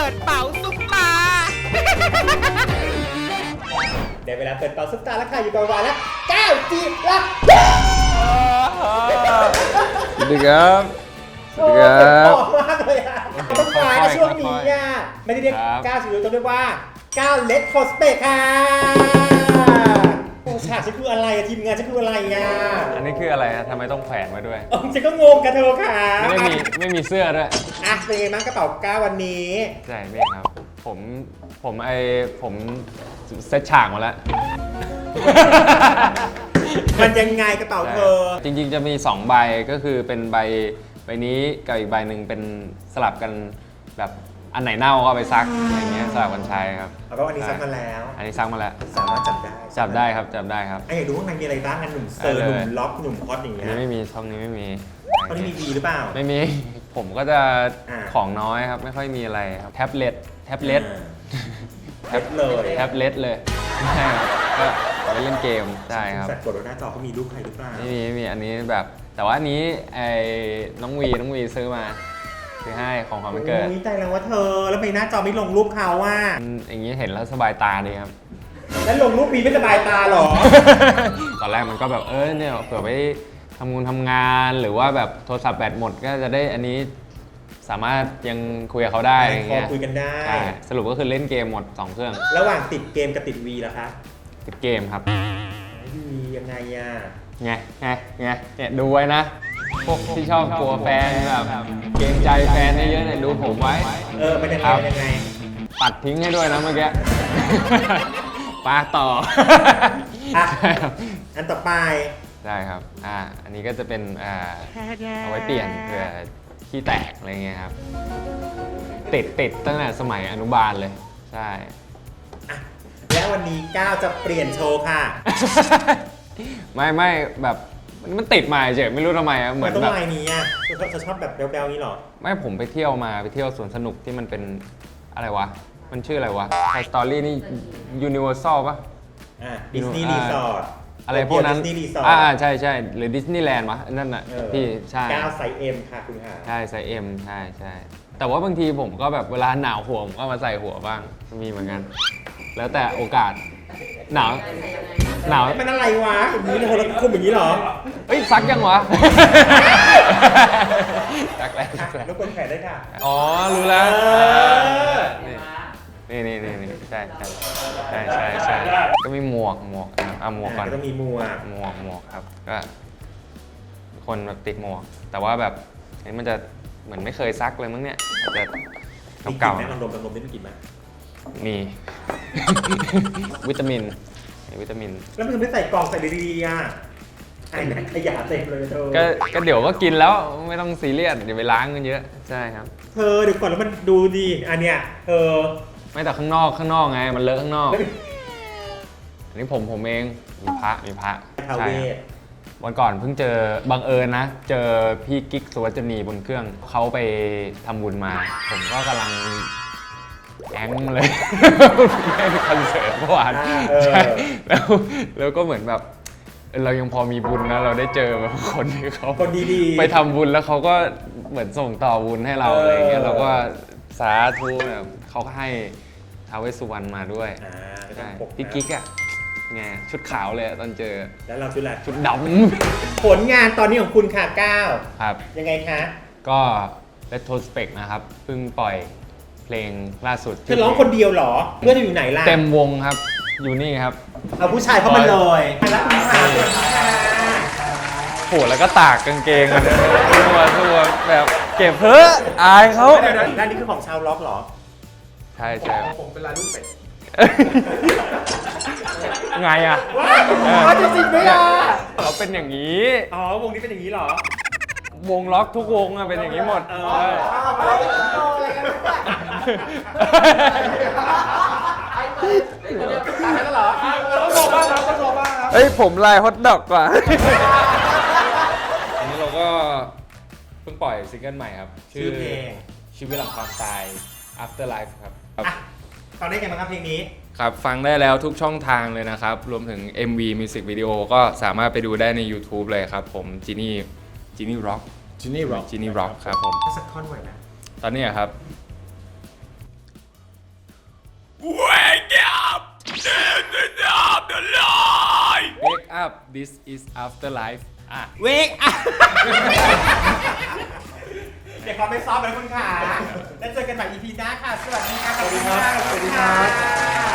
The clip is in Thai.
ปิดเป๋าซุปตา ได้เวลาเปิดเป่าซุปตาแล้วค่ะอยู่ประมาณแล้วก้าวจีรักสวัสดีครับ สวัสโอ้ดีคเจ็บรับคอมากเลยอะต้องมาในช่วงนี้อะไม่ได้เรียกครับก้าวสิวต้องเรียกว่าก้าวเลดโคสเปกค่ะโอ้ฉากฉันคื ออะไรอะทีมงานฉันคืออะไรอะอันนี้คืออะไรฮะทำไมต้องแขวนมาด้วย เออฉันก็งงกันเธอค่ะไม่มีไม่มีเสื้อด้วย อะเป็นไงบ้างกระเป๋าก้าววันนี้ ใช่ไม่ครับ ผมผมไอผมเซตฉากมาแล้ว มันยังไงกระเป๋าเธอ จริงๆจะมี 2 ใบก็คือเป็นใบใบนี้กับอีกใบหนึ่งเป็นสลับกันแบบ อันไหนเน่าก็เอาไปซักอะไรเงี้ยสลับกันใช้ครับแล้วก็วันนี้ซักมาแล้ว อันนี้ซักมาแล้ว สามารถจับได้จับได้ครับจับได้ครับ ไอ้อยากรู้ว่ามันมีอะไรบ้างกันหนุ่มเซอร์ได้หเลยนุ่มล็อกหนุ่มฮอตอย่างอันเงี้นี้ยไม่มีช่องนี้ไม่มี ตอนนี้มีดีหรือเปล่า ไม่มี ผมก็จะอ่า ของน้อยครับ ไม่ค่อยมีอะไรครับ แท็บเล็ต แท็บเล็ต แท็บเลยแท็บเล็ตเลยใช่ครับก็เอาไปเล่นเกมใช่ครับ สัตว์กดหน้าจอเขามีรูปใครหรือเปล่า ไม่มีไม่มีอันนี้แบบ แต่ว่าอันนี้ไอ้น้องวีน้องวีซื้อมา ซื้อให้ของความวันเกิด โอ้ยใจแล้วว่าเธอ แล้วทำไมหน้าจอไม่ลงรูปเขาว่ามันอย่างนี้เห็นแล้วสบายตาดีครับ แล้วลงรูปมีไม่สบายตาเหรอ ตอนแรกมันก็แบบเออเนี่ยเผื่อไปทำงานทำงานหรือว่าแบบโทรศัพท์แบตหมดก็จะได้อันนี้สามารถยังคุยกับเขาได้อะไรพอเงี้ยคุยกันได้ ใช่สรุปก็คือเล่นเกมหมด 2 เครื่องระหว่างติดเกมกับติดวีล่ะคะติดเกมครับวียังไงอะ ไงไงไงเนี่ยดูไว้นะพวกที่ชอบกลัวแฟนแบบ เกรงใจแฟนเยอะๆเนี่ยดูผมไว้ เออมันยังไงครับมันยังไงตัดทิ้งให้ด้วยนะเมื่อกี้ปาต่ออะ ใช่ครับอันต่อไปได้ครับอ่าอันนี้ก็จะเป็นอ่าเอาไว้เปลี่ยนเผื่อขี้แตกอะไรเงี้ยครับติดติดตั้งแต่สมัยอนุบาลเลยใช่ อะและวันนี้ก้าวจะเปลี่ยนโชว์ค่ะ ไม่ไม่แบบ มันมันติดมาเฉยไม่รู้ทำไมอะเหมืมัอนนต้องแบบลายนี้อะเธอเธอชอบแบบแบลๆนี้เหรอ ไม่ผมไปเที่ยวมาไปเที่ยวสวนสนุกที่มันเป็นอะไรวะ มันชื่ออะไรวะไทยสตอรี่นี่ยูนิเวอร์แซลปะอะดิสนีย์รีสอร์ทอะไรพวกนั้นดิสนีย์รีสอร์ทอ่าใช่ใช่หรือดิสนีย์แลนด์วะนั่นน่ะเออพี่ใช่ก้าวไซส์เอ็มค่ะคุณค่ะใช่ไซส์เอ็มใช่ใช่แต่ว่าบางทีผมก็แบบเวลาหนาวหัวผมก็มาใส่หัวบ้างมีเหมือนกัน แล้วแต่โอกาสหนาว หนาวมันอะไรวะอย่างนี้เลยเราคุมอย่างนี้เหรอเอ้ยซักยังวะซักแล้วอะซักแล้วรบกวนแขนได้วยค่ะ อ๋อ รู้แล้วเออนี่นี่นี่นี่ใช่ใช่ใช่ใช่ใช่ก็มีหมวกหมวกนะครับอะหมวกก่อนก็ต้องมีหมวกหมวกหมวกครับก็คนแบบติดหมวก แต่ว่าแบบเห็นมันจะเหมือนไม่เคยซักเลยมั้งเนี่ยอาจจะมีกลิ่เก่านไหมๆลองดมลองดมได้มีกลิ่นไหมมี วิตามินมี วิตามิน แล้วมันไม่ใส่กล่องใส่ดีๆอะไอ้นั่นขยะเต็มเลยเธอก็ก็เดี๋ยวก็กินแล้วไม่ต้องซีเรียสเดี๋ยวไปล้างกันเยอะใช่ครับ เธอเดี๋ยวก่อนแล้วมันดูดีอันเนี้ยเธอไม่แต่ข้างนอกข้างนอกไงมันเลอะข้างนอกแล้วอันนี้ผมผมเองมีพระมีพระทาใช่เวครับทวันก่อนเพิ่งเจอบังเอิญนะ เจอพี่กิ๊กสุวัจนีบนเครื่องเขาไปทำบุญมา ผมก็กำลัง แองเลยให้ไปคอนเสิร์ตเมื่อวานอ่าเออใช่แล้วแล้วก็เหมือนแบบเออเรายังพอมีบุญนะ เราได้เจอแบบคนที่เขาคนดีๆไปทำบุญแล้วเขาก็เหมือนส่งต่อบุญให้เราเออออะไรเงี้ยเราก็สาธุแบบเขาก็ให้ท้าวเวสสุวรรณมาด้วยอ่าไม่ต้อใช่งปกนะพี่กิ๊กอะไงชุดขาวเลยอะตอนเจอ แล้วเราชุดอะไรชุดดผลงานตอนนี้ของคุณค่ะก้าวำครับ ยังไงคะ ก็ Retrospect นะครับ เพิ่งปล่อย เพลงล่าสุดเธอร้องคนเดียวเหรอ เพื่อนจะอยู่ไหนล่ะ เต็มวงครับ อยู่นี่ครับ เอาผู้ชายเข้ามาเลยแล้วคุณค่ะสวัสดีค่ะโหแล้วก็ตากกางเกงกันตัวตัวแบบเก็บเพ้อะอายเขาเดี๋ยวๆด้านนี้คือของชาวล็อกเหรอ ใช่ใช่ผมเป็นลายลูกเป็ดไงอะว้าวจริงๆด้วยอะ เขาเป็นอย่างนี้ อ๋อ วงนี้เป็นอย่างนี้เหรอ วงล็อกทุกวงอะเป็นอย่างนี้หมดเออใช่เฮ้ยผมลายฮอตดอกกว่า อันนี้เราก็เพิ่งปล่อยซิงเกิลใหม่ครับชื่อเพลง ชีวิตหลังความตาย afterlife ครับอะฟังได้ไงบ้างครับเพลงนี้ ครับฟังได้แล้วทุกช่องทางเลยนะครับ รวมถึง MV Music Video ก็สามารถไปดูได้ใน YouTube เลยครับ ผมจินี่ จินี่ร็อกจินนี่ร็อกจินี่ร็อกครับผมสักท่อนไหวนะตอนนี้อะครับ Wake up This is afterlife Wake up this is afterlife อะ Wake up เดี๋ยวขอไปซ้อมเลยคุณค่ะ แล้วเจอกันใหม่ EP หน้าค่ะ สวัสดีค่ะสวัสดีค่ะสวัสดีค่ะ